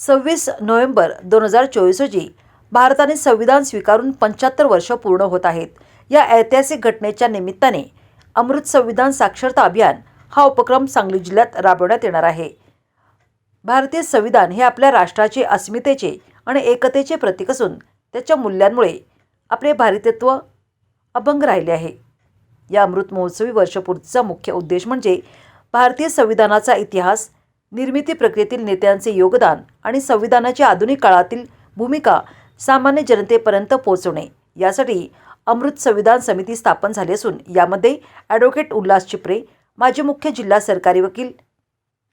सव्वीस नोव्हेंबर दोन हजार चोवीस रोजी भारताने संविधान स्वीकारून पंच्याहत्तर वर्ष पूर्ण होत आहेत. या ऐतिहासिक घटनेच्या निमित्ताने अमृत संविधान साक्षरता अभियान हा उपक्रम सांगली जिल्ह्यात राबवण्यात येणार आहे. भारतीय संविधान हे आपल्या राष्ट्राचे अस्मितेचे आणि एकतेचे प्रतीक असून त्याच्या मूल्यांमुळे आपले भारतीयत्व अभंग राहिले आहे. या अमृत महोत्सवी वर्षपूर्तीचा मुख्य उद्देश म्हणजे भारतीय संविधानाचा इतिहास निर्मिती प्रक्रियेतील नेत्यांचे योगदान आणि संविधानाच्या आधुनिक काळातील भूमिका सामान्य जनतेपर्यंत पोहोचवणे. यासाठी अमृत संविधान समिती स्थापन झाली असून यामध्ये ॲडव्होकेट उल्हास चिपरे माजी मुख्य जिल्हा सरकारी वकील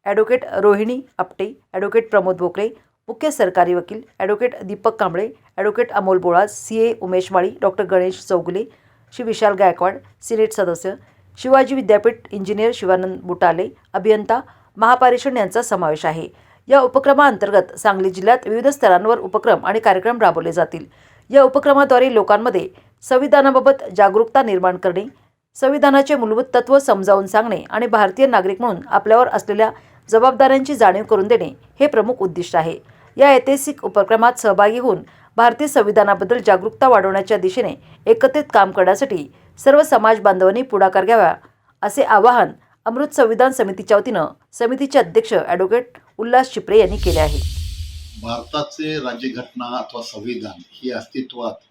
ॲडव्होकेट रोहिणी आपटे ॲडव्होकेट प्रमोद भोकरे मुख्य सरकारी वकील advocate Deepak Kamble advocate Amol Bola C A Umesh Mali doctor Ganesh Chougule Shri Vishal Gaikwad senate सदस्य शिवाजी विद्यापीठ इंजिनियर शिवानंद बुटाले अभियंता महापारिषण यांचा समावेश आहे. या उपक्रमाअंतर्गत सांगली जिल्ह्यात विविध स्तरांवर उपक्रम आणि कार्यक्रम राबवले जातील. या उपक्रमाद्वारे लोकांमध्ये संविधानाबाबत जागरूकता निर्माण करणे संविधानाचे मूलभूत तत्व समजावून सांगणे आणि भारतीय नागरिक म्हणून आपल्यावर असलेल्या जबाबदाऱ्यांची जाणीव करून देणे हे प्रमुख उद्दिष्ट आहे. या ऐतिहासिक उपक्रमात सहभागी होऊन भारतीय संविधानाबद्दल जागरूकता वाढवण्याच्या दिशेने एकत्रित काम करण्यासाठी सर्व समाज बांधवांनी पुढाकार घ्यावा असे आवाहन अमृत संविधान समितीच्या वतीनं समितीचे अध्यक्ष ॲडव्होकेट उल्हास शिप्रे यांनी केले आहे. भारताचे राज्यघटना अथवा संविधान ही अस्तित्वात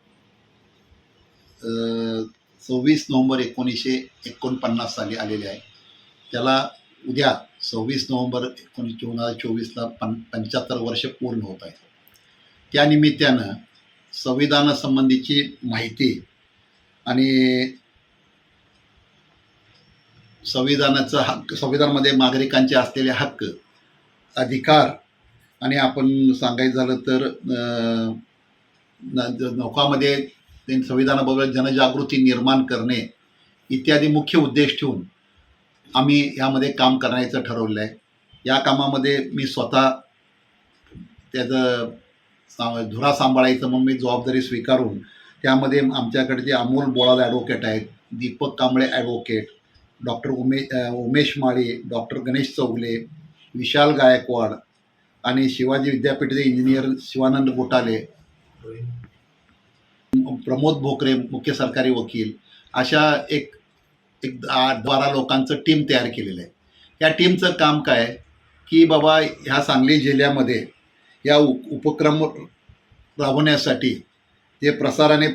सव्वीस नोव्हेंबर एकोणीसशे एकोणपन्नास साली आलेले आहे. त्याला उद्या सव्वीस नोव्हेंबर एकोणीस दोन हजार चोवीसला पं पंच्याहत्तर वर्ष पूर्ण होत आहे त्यानिमित्तानं संविधानासंबंधीची माहिती आणि संविधानाचं हक्क संविधानामध्ये नागरिकांचे असलेले हक्क अधिकार आणि आपण सांगायचं झालं तर नौकामध्ये ते संविधानाबरोबर जनजागृती निर्माण करणे इत्यादी मुख्य उद्देश ठेवून आम्ही यामध्ये काम करण्याचं ठरवलं आहे. या कामामध्ये मी स्वतः त्याचं सा धुरा सांभाळायचं म्हणून मी जबाबदारी स्वीकारून त्यामध्ये आमच्याकडे जे अमोल बोळाल ॲडव्होकेट आहेत दीपक कांबळे ॲडव्होकेट डॉक्टर उमे उमेश माळी डॉक्टर गणेश चौगले विशाल गायकवाड आणि शिवाजी विद्यापीठाचे इंजिनियर शिवानंद गोटाले प्रमोद भोकरे मुख्य सरकारी वकील अशा एक एक आठ बारा लोकांचं टीम तयार केलेलं आहे. या टीमचं काम काय की बाबा ह्या सांगली जिल्ह्यामध्ये या उ उपक्रम राबवण्यासाठी ते प्रसाराने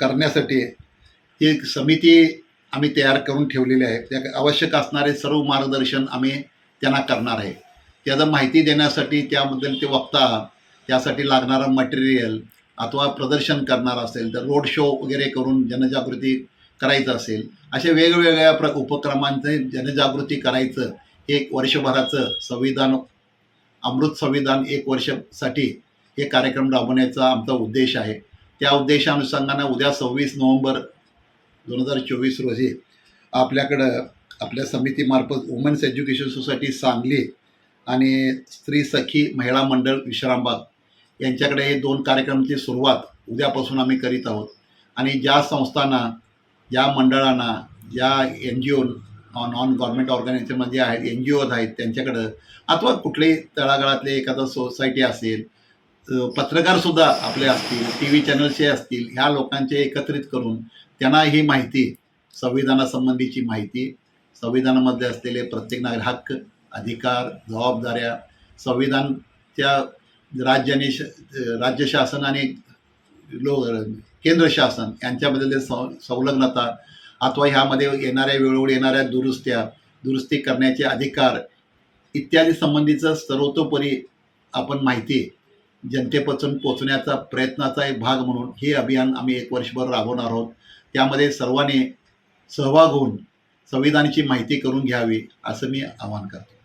करण्यासाठी एक समिती आम्ही तयार करून ठेवलेले आहे त्या आवश्यक असणारे सर्व मार्गदर्शन आम्ही त्यांना करणार आहे. त्याचं माहिती देण्यासाठी त्याबद्दल ते वक्ता त्यासाठी लागणारं मटेरियल अथवा प्रदर्शन करणार असेल तर रोड शो वगैरे करून जनजागृती करायचं असेल अशा वेगवेगळ्या प्र उपक्रमांचे जनजागृती करायचं हे एक वर्षभराचं संविधान अमृत संविधान एक वर्षासाठी हे कार्यक्रम राबवण्याचा आमचा उद्देश आहे. त्या उद्देशानुषंगानं उद्या सव्वीस नोव्हेंबर दोन हजार चोवीस रोजी आपल्याकडं आपल्या समितीमार्फत वुमेन्स एज्युकेशन सोसायटी सांगली आणि स्त्री सखी महिला मंडळ विश्रामबाग यांच्याकडे हे दोन कार्यक्रमाची सुरुवात उद्यापासून आम्ही करीत आहोत. आणि ज्या संस्थांना ज्या मंडळांना ज्या N G O non government ऑर्गनायझेशनमध्ये आहेत एन जी ओज आहेत त्यांच्याकडं अथवा कुठलेही तळागाळातले एखादा सोसायटी असेल पत्रकारसुद्धा आपले असतील टी व्ही चॅनल्सचे असतील ह्या लोकांचे एकत्रित करून त्यांना ही माहिती संविधानासंबंधीची माहिती संविधानामध्ये असलेले प्रत्येक नागरिक हक्क अधिकार जबाबदाऱ्या संविधानच्या राज्याने श राज्य शासन आणि लो केंद्र शासन यांच्याबद्दल सौ संलग्नता अथवा ह्यामध्ये येणाऱ्या वेळोवेळी येणाऱ्या दुरुस्त्या दुरुस्ती करण्याचे अधिकार इत्यादी संबंधीचं सर्वतोपरी आपण माहिती जनतेपासून पोचण्याचा प्रयत्नाचा एक भाग म्हणून हे अभियान आम्ही एक वर्षभर राबवणार आहोत. त्यामध्ये सर्वांनी सहभाग होऊन संविधानाची माहिती करून घ्यावी असं मी आवाहन करतो.